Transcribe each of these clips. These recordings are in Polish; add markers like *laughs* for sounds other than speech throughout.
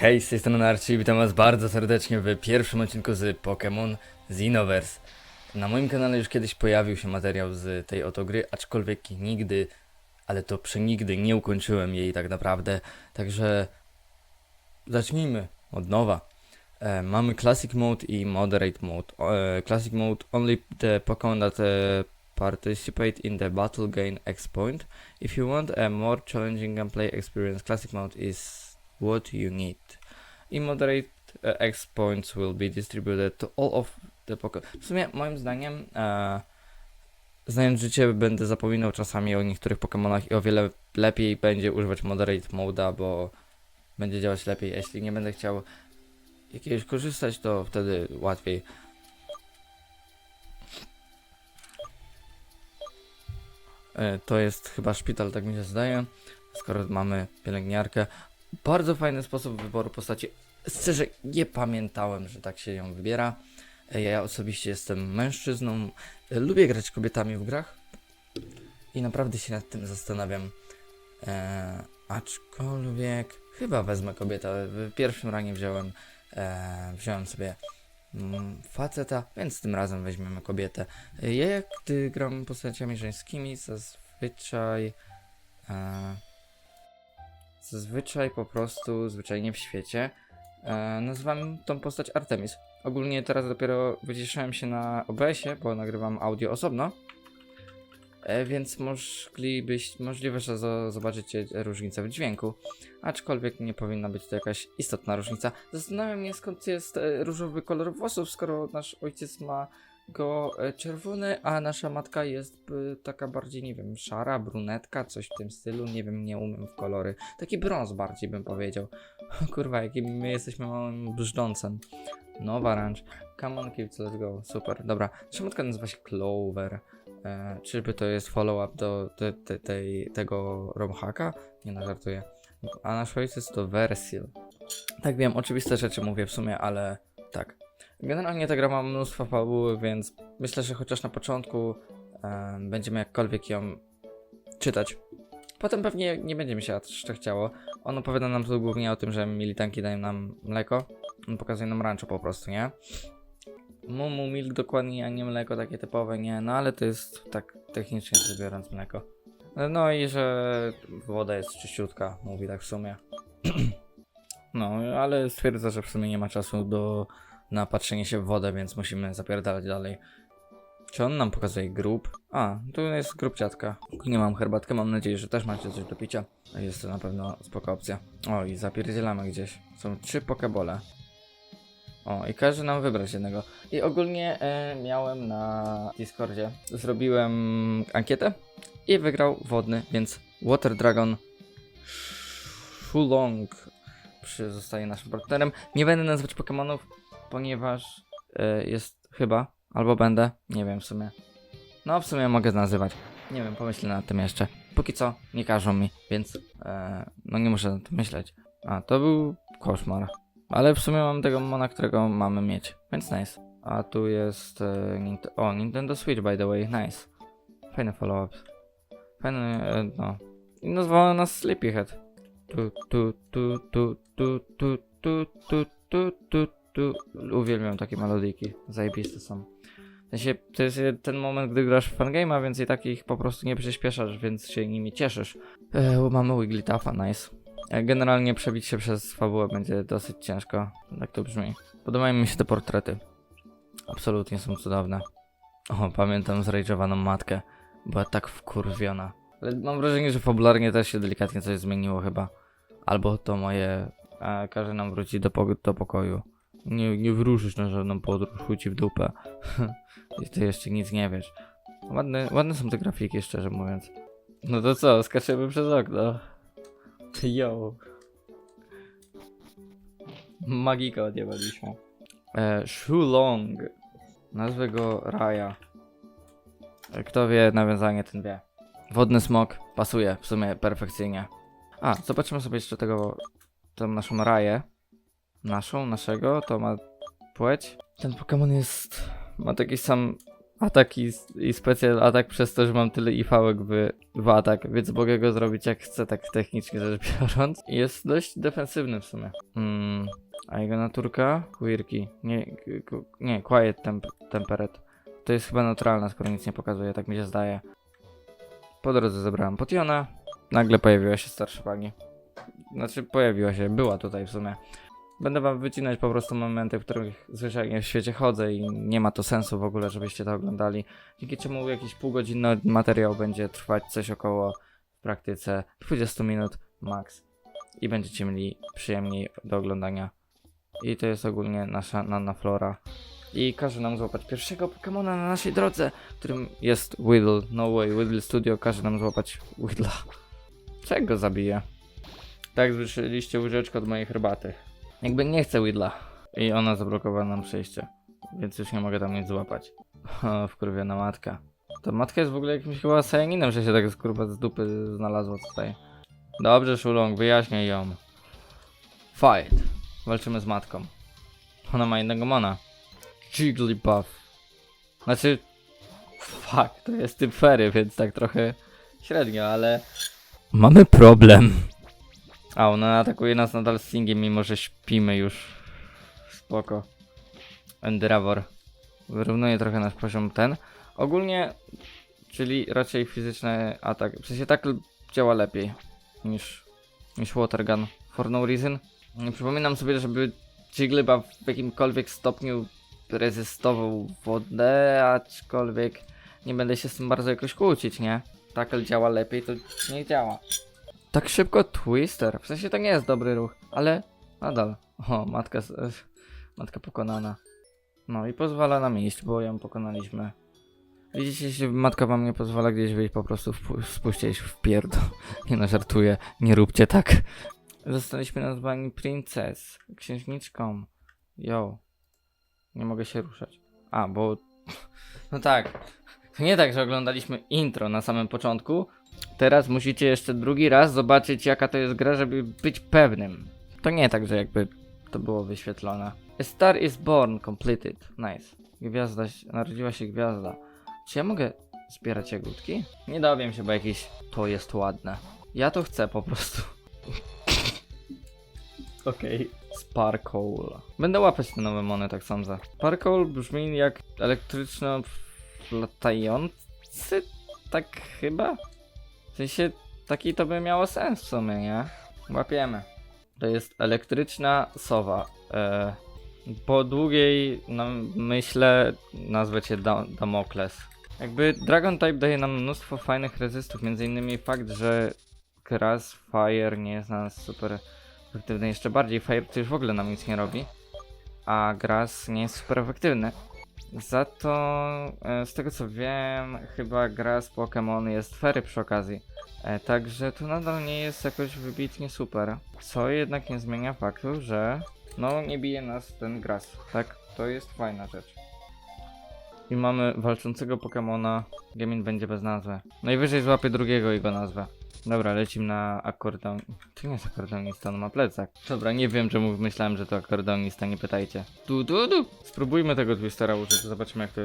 Hej, z tej strony Archie, witam was bardzo serdecznie w pierwszym odcinku z Pokémon Xenoverse. Na moim kanale już kiedyś pojawił się materiał z tej oto gry, aczkolwiek nigdy, ale to przenigdy nie ukończyłem jej tak naprawdę, także zacznijmy od nowa. E, mamy Classic Mode i Moderate Mode. E, classic Mode, only the Pokémon that e, participate in the battle gain X point. If you want a more challenging gameplay experience, Classic Mode is what you need. I moderate uh, X points will be distributed to all of the Pokémon. W sumie, moim zdaniem, e, znając życie, będę zapominał czasami o niektórych Pokémonach i o wiele lepiej będzie używać Moderate Moda, bo będzie działać lepiej. Jeśli nie będę chciał jakiegoś korzystać, to wtedy łatwiej. E, To jest chyba szpital, tak mi się zdaje. Skoro mamy pielęgniarkę. Bardzo fajny sposób wyboru postaci. Szczerze, nie pamiętałem, że tak się ją wybiera. E, Ja osobiście jestem mężczyzną. E, Lubię grać kobietami w grach. I naprawdę się nad tym zastanawiam. E, aczkolwiek chyba wezmę kobietę. W pierwszym ranie wziąłem, e, wziąłem sobie mm, faceta, więc tym razem weźmiemy kobietę. Ja jak gdy gram postaciami żeńskimi, zazwyczaj... E, Zazwyczaj po prostu, zwyczajnie w świecie, e, nazywam tą postać Artemis. Ogólnie teraz dopiero wyciszałem się na OBS-ie, bo nagrywam audio osobno. E, więc moglibyś, możliwe, że zo- zobaczycie różnicę w dźwięku. Aczkolwiek nie powinna być to jakaś istotna różnica. Zastanawiam się skąd jest e, różowy kolor włosów, skoro nasz ojciec ma go e, czerwony, a nasza matka jest e, taka bardziej, nie wiem, szara, brunetka, coś w tym stylu. Nie wiem, nie umiem w kolory. Taki brąz bardziej bym powiedział. *laughs* Kurwa, jakim my jesteśmy małym brzdącem. Nowa ranch. Come on kids, let's go. Super, dobra. Nasza matka nazywa się Clover. E, czyżby to jest follow-up do te, te, tej, tego romhaka? Nie no, żartuję. A nasz ojciec to Versil. Tak wiem, oczywiste rzeczy mówię w sumie, ale tak. Generalnie ta gra ma mnóstwo fabuły, więc myślę, że chociaż na początku em, będziemy jakkolwiek ją czytać. Potem pewnie nie będzie mi się aż tak chciało. On opowiada nam tu głównie o tym, że militanki dają nam mleko. On pokazuje nam rancho po prostu, nie? Mumu milk dokładnie, a nie mleko takie typowe, nie? No ale to jest tak technicznie rzecz biorąc mleko. No i że woda jest czyściutka, mówi tak w sumie. *clears throat* No, ale stwierdza, że w sumie nie ma czasu do na patrzenie się w wodę, więc musimy zapierdalać dalej. Czy on nam pokazuje grób? A, tu jest grób dziadka. Nie mam herbatkę, mam nadzieję, że też macie coś do picia. Jest to na pewno spoko opcja. O, i zapierdzielamy gdzieś. Są trzy pokebole. O, i każe nam wybrać jednego. I ogólnie e, miałem na Discordzie, zrobiłem ankietę i wygrał wodny, więc Water Dragon Shulong zostaje naszym partnerem. Nie będę nazywać Pokemonów, ponieważ e, jest chyba, albo będę, nie wiem w sumie. No w sumie mogę nazywać. Nie wiem, pomyślę nad tym jeszcze. Póki co nie każą mi, więc e, no nie muszę nad tym myśleć. A, to był koszmar. Ale w sumie mam tego mona, którego mamy mieć, więc nice. A tu jest e, Nint o, Nintendo Switch by the way, nice. Fajny follow-up. Fajny, e, no. I nazwała nas Sleepyhead. Tu, tu, tu, tu, tu, tu, tu, tu, tu, tu, tu. Uwielbiam takie melodyjki, zajebiste są. W sensie, to jest ten moment, gdy grasz w fangame'a, więc i takich po prostu nie przyspieszasz, więc się nimi cieszysz. E, mamy Wigglytuffa, nice. E, Generalnie przebić się przez fabułę będzie dosyć ciężko, tak to brzmi. Podobają mi się te portrety. Absolutnie są cudowne. O, pamiętam zrajdżowaną matkę. Była tak wkurwiona. Ale mam wrażenie, że fabularnie też się delikatnie coś zmieniło chyba. Albo to moje... A, każe nam wrócić do, po do pokoju. Nie, nie wyruszysz na żadną podróż, chuj w dupę. *laughs* I ty jeszcze nic nie wiesz. Ładne, ładne są te grafiki, szczerze mówiąc. No to co, skaczemy przez okno. *laughs* Yo. Magika odjebaliśmy. E, Shulong. Nazwę go Raya. E, Kto wie, nawiązanie ten wie. Wodny smok pasuje w sumie perfekcyjnie. A, zobaczymy sobie jeszcze tego, tą naszą Raję. Naszą, naszego, to ma płeć. Ten Pokémon jest, ma taki sam atak i, i specjal atak przez to, że mam tyle ifałek w, w atak, więc mogę go zrobić jak chcę, tak technicznie rzecz biorąc. Jest dość defensywny w sumie. Mm, a jego naturka? Quirky. Nie, nie quiet temp temperate. To jest chyba neutralna, skoro nic nie pokazuje, tak mi się zdaje. Po drodze zebrałem potiona. Nagle pojawiła się starsza pani. Znaczy, pojawiła się, była tutaj w sumie. Będę wam wycinać po prostu momenty, w których zwyczajnie w świecie chodzę i nie ma to sensu w ogóle, żebyście to oglądali. Dzięki czemu jakiś półgodzinny materiał będzie trwać coś około w praktyce 20 minut max. I będziecie mieli przyjemniej do oglądania. I to jest ogólnie nasza Nana Flora. I każe nam złapać pierwszego Pokemona na naszej drodze, którym jest Whittle. No way, Whittle Studio każe nam złapać Whittla. Czego zabiję? Tak, słyszeliście łyżeczkę od mojej herbaty. Jakby nie chcę Whittla. I ona zablokowała nam przejście. Więc już nie mogę tam nic złapać. O, wkurwiona matka. Ta matka jest w ogóle jakimś chyba sajaninem, że się tak z kurwa z dupy znalazła tutaj. Dobrze, Shulong, wyjaśniaj ją. Fight. Walczymy z matką. Ona ma innego mona. Jigglypuff. Znaczy... Fuck, to jest typ fery, więc tak trochę średnio, ale... Mamy problem. A, ona atakuje nas nadal stingiem, mimo że śpimy już. Spoko. Enderavor. Wyrównuje trochę nasz poziom ten. Ogólnie, czyli raczej fizyczny atak. W sensie tak działa lepiej niż, niż Watergun. For no reason. Nie Przypominam sobie, żeby Jigglypuff w jakimkolwiek stopniu rezystował wodę, aczkolwiek nie będę się z tym bardzo jakoś kłócić, nie? Tackle działa lepiej, to nie działa. Tak szybko Twister. W sensie to nie jest dobry ruch, ale nadal. O, matka, matka pokonana. No i pozwala nam iść, bo ją pokonaliśmy. Widzicie, jeśli matka wam nie pozwala gdzieś wyjść, po prostu spuśćcie się w pierdol. *laughs* Nie no, żartuję. Nie róbcie tak. Zostaliśmy nazwani princes, księżniczką. Yo. Nie mogę się ruszać. A, bo... *laughs* No tak. To nie tak, że oglądaliśmy intro na samym początku. Teraz musicie jeszcze drugi raz zobaczyć, jaka to jest gra, żeby być pewnym. To nie tak, że jakby to było wyświetlone. A star is born, completed. Nice. Gwiazda, narodziła się gwiazda. Czy ja mogę zbierać jagódki? Nie dowiem się, bo jakieś to jest ładne. Ja to chcę po prostu. *laughs* Okej. Sparkle. Będę łapać te nowe mony, tak sądzę. Sparkle brzmi jak elektryczno latający, tak chyba? W sensie, taki to by miało sens w sumie, nie? Łapiemy. To jest elektryczna sowa. E, po długiej nam myślę nazwę cię da Damokles. Jakby Dragon Type daje nam mnóstwo fajnych rezystów, między innymi fakt, że Grass Fire nie jest na nas super efektywny. Jeszcze bardziej Fire to już w ogóle nam nic nie robi. A Grass nie jest super efektywny. Za to, e, z tego co wiem, chyba gra z Pokémon jest fery przy okazji. E, także to nadal nie jest jakoś wybitnie super. Co jednak nie zmienia faktu, że no nie bije nas ten gras. Tak, to jest fajna rzecz. I mamy walczącego Pokémona. Gamin będzie bez nazwy. Najwyżej złapię drugiego jego nazwę. Dobra, lecimy na akordeon. To nie jest akordeonista, on ma plecak. Dobra, nie wiem czemu myślałem, że to akordeonista, nie pytajcie. Du, du, du. Spróbujmy tego twistera użyć, zobaczymy jak to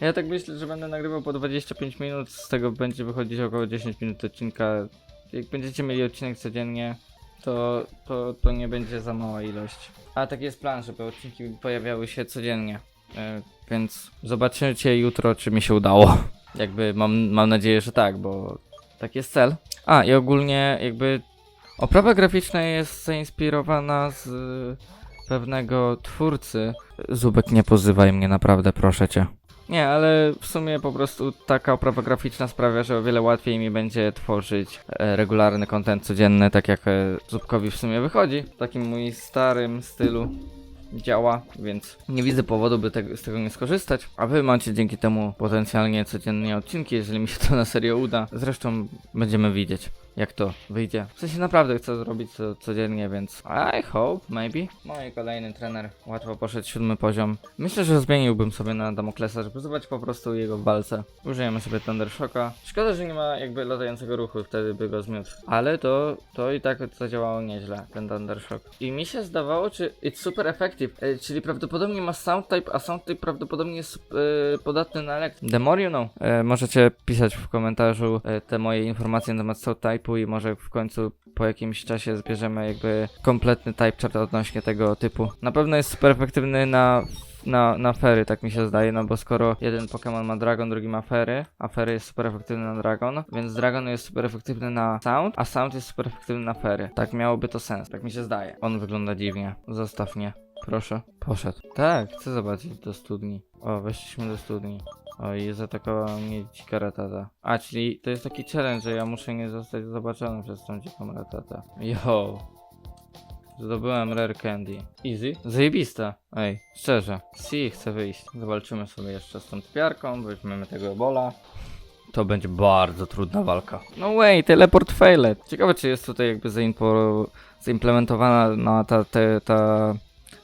ja tak myślę, że będę nagrywał po 25 minut, z tego będzie wychodzić około 10 minut odcinka. Jak będziecie mieli odcinek codziennie, to, to, to nie będzie za mała ilość. A taki jest plan, żeby odcinki pojawiały się codziennie. E, więc zobaczycie jutro, czy mi się udało. Jakby mam, mam nadzieję, że tak, bo tak jest cel. A i ogólnie jakby oprawa graficzna jest zainspirowana z pewnego twórcy. Zubek, nie pozywaj mnie, naprawdę, proszę cię. Nie, ale w sumie po prostu taka oprawa graficzna sprawia, że o wiele łatwiej mi będzie tworzyć e, regularny content codzienny, tak jak e, Zubkowi w sumie wychodzi. W takim mój starym stylu działa, więc nie widzę powodu, by tego, z tego nie skorzystać. A wy macie dzięki temu potencjalnie codziennie odcinki, jeżeli mi się to na serio uda. Zresztą będziemy widzieć. Jak to wyjdzie. W sensie naprawdę chcę zrobić to codziennie, więc I hope, maybe. No i kolejny trener, łatwo poszedł siódmy poziom. Myślę, że zmieniłbym sobie na Damoklesa, żeby zobaczyć po prostu jego w walce. Użyjemy sobie Thunder Shocka. Szkoda, że nie ma jakby latającego ruchu, wtedy by go zmiótł. Ale to, to i tak zadziałało nieźle, ten Thunder Shock. I mi się zdawało, czy it's super effective, e, czyli prawdopodobnie ma sound type, a sound type prawdopodobnie jest e, podatny na elektryk. The more you know. E, możecie pisać w komentarzu e, te moje informacje na temat sound type'u i może w końcu po jakimś czasie zbierzemy jakby kompletny type chart odnośnie tego typu. Na pewno jest super efektywny na na, na fery, tak mi się zdaje, no bo skoro jeden Pokémon ma Dragon, drugi ma fery, a fery jest super efektywny na Dragon, więc Dragon jest super efektywny na Sound, a Sound jest super efektywny na fery. Tak miałoby to sens, tak mi się zdaje. On wygląda dziwnie. Zostaw mnie. Proszę. Poszedł. Tak, chcę zobaczyć do studni. O, weszliśmy do studni. O, i zaatakowała mnie dzika ratata. A, czyli to jest taki challenge, że ja muszę nie zostać zobaczony przez tą dziką ratatę. Yo. Zdobyłem Rare Candy. Easy? Zajebista. Ej, szczerze. Si, chcę wyjść. Zawalczymy sobie jeszcze z tą typiarką, weźmiemy tego bola. To będzie bardzo trudna walka. No way, teleport failed. Ciekawe, czy jest tutaj jakby zaimpo, zaimplementowana na ta, te, ta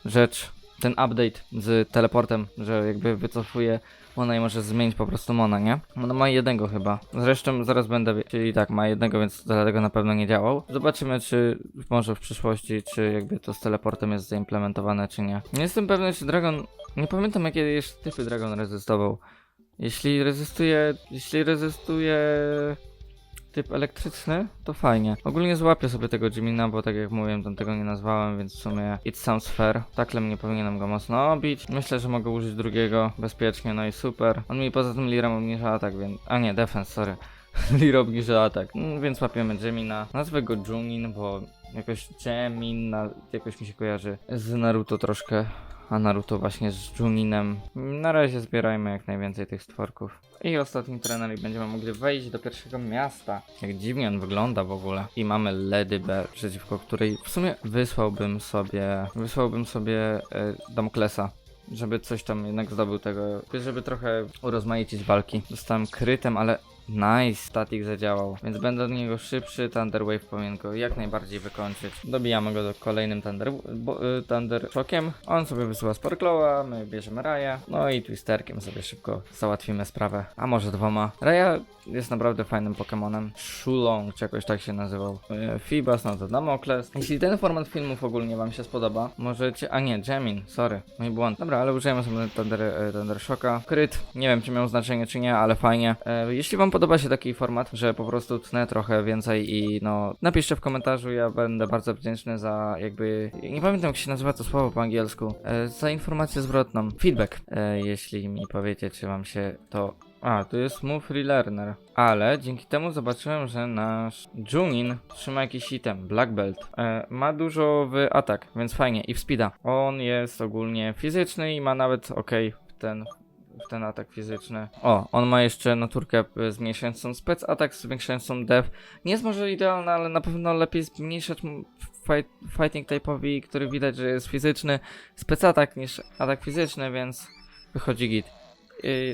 rzecz, ten update z teleportem, że jakby wycofuje Mona i może zmienić po prostu Mona, nie? Ona ma jednego chyba. Zresztą zaraz będę, wie- czyli tak, ma jednego, więc dlatego na pewno nie działał. Zobaczymy, czy może w przyszłości, czy jakby to z teleportem jest zaimplementowane, czy nie. Nie jestem pewny, czy Dragon... Nie pamiętam, jakie jeszcze typy Dragon rezystował. Jeśli rezystuje... Jeśli rezystuje... Typ elektryczny, to fajnie. Ogólnie złapię sobie tego Jimina, bo tak jak mówiłem, tam tego nie nazwałem, więc w sumie it sounds fair. Taklem nie powinienem go mocno obić. Myślę, że mogę użyć drugiego bezpiecznie, no i super. On mi poza tym Lirem obniża atak, więc... A nie, defense, sorry. *laughs* Lir obniża atak, mm, więc łapiemy Jimina. Nazwę go Junin, bo jakoś Jamin jakoś mi się kojarzy z Naruto troszkę. A Naruto właśnie z Juninem. Na razie zbierajmy jak najwięcej tych stworków. I ostatni trener i będziemy mogli wejść do pierwszego miasta. Jak dziwnie on wygląda w ogóle. I mamy Lady B, przeciwko której w sumie wysłałbym sobie, wysłałbym sobie e, Damoklesa. Żeby coś tam jednak zdobył tego, żeby trochę urozmaicić walki. Dostałem krytem, ale nice, statik zadziałał, więc będę od niego szybszy, Thunder Wave powinien go jak najbardziej wykończyć. Dobijamy go do kolejnym Thunder, bo, y, thunder Shockiem, on sobie wysyła Sparklowa, my bierzemy Raja, no i Twisterkiem sobie szybko załatwimy sprawę, a może dwoma. Raja jest naprawdę fajnym Pokemonem, Shulong, czy jakoś tak się nazywał, y, Fibas, no to Damokles. Jeśli ten format filmów ogólnie wam się spodoba, możecie, a nie, Jamin, sorry, mój błąd. Dobra, ale użyjemy sobie Thunder, y, Thunder Shocka. Kryt, nie wiem czy miał znaczenie czy nie, ale fajnie. E, jeśli wam podoba się taki format, że po prostu tnę trochę więcej i no, napiszcie w komentarzu, ja będę bardzo wdzięczny za jakby, nie pamiętam jak się nazywa to słowo po angielsku, e, za informację zwrotną, feedback, e, jeśli mi powiecie, czy wam się to a, tu jest Move Relearner. Ale dzięki temu zobaczyłem, że nasz Junin trzyma jakiś item, Black Belt. E, ma dużo w atak, więc fajnie. I w speeda. On jest ogólnie fizyczny i ma nawet ok ten w ten atak fizyczny. O, on ma jeszcze naturkę e, zmniejszającą spec atak, zwiększającą def. Nie jest może idealna, ale na pewno lepiej zmniejszać fight, fighting type'owi, który widać, że jest fizyczny, spec atak niż atak fizyczny, więc wychodzi git.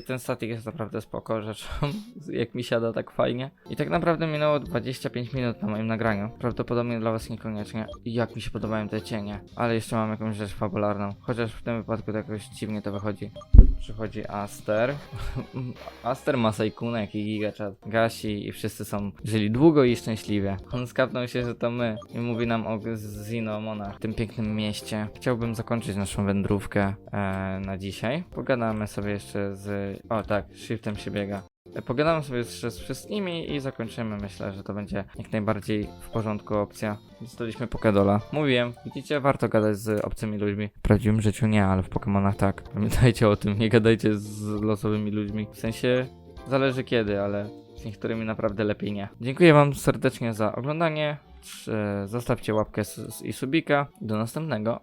Ten statik jest naprawdę spoko rzeczą, *laughs* jak mi siada tak fajnie. I tak naprawdę minęło 25 minut na moim nagraniu. Prawdopodobnie dla was niekoniecznie. Jak mi się podobają te cienie. Ale jeszcze mam jakąś rzecz fabularną. Chociaż w tym wypadku to jakoś dziwnie to wychodzi. Przychodzi Aster. *laughs* Aster ma Saikuna, jak i Gigachat. Gasi i wszyscy są żyli długo i szczęśliwie. On skapnął się, że to my. I mówi nam o Zino Monarch, w tym pięknym mieście. Chciałbym zakończyć naszą wędrówkę e, na dzisiaj. Pogadamy sobie jeszcze z... O tak, shiftem się biega. E, Pogadamy sobie jeszcze z wszystkimi i zakończymy. Myślę, że to będzie jak najbardziej w porządku opcja. Dostaliśmy Pokedola. Mówiłem, widzicie, warto gadać z obcymi ludźmi. W prawdziwym życiu nie, ale w Pokemonach tak. Pamiętajcie o tym, nie gadajcie z losowymi ludźmi. W sensie, zależy kiedy, ale z niektórymi naprawdę lepiej nie. Dziękuję wam serdecznie za oglądanie. Trz- Zostawcie łapkę i subika. Do następnego.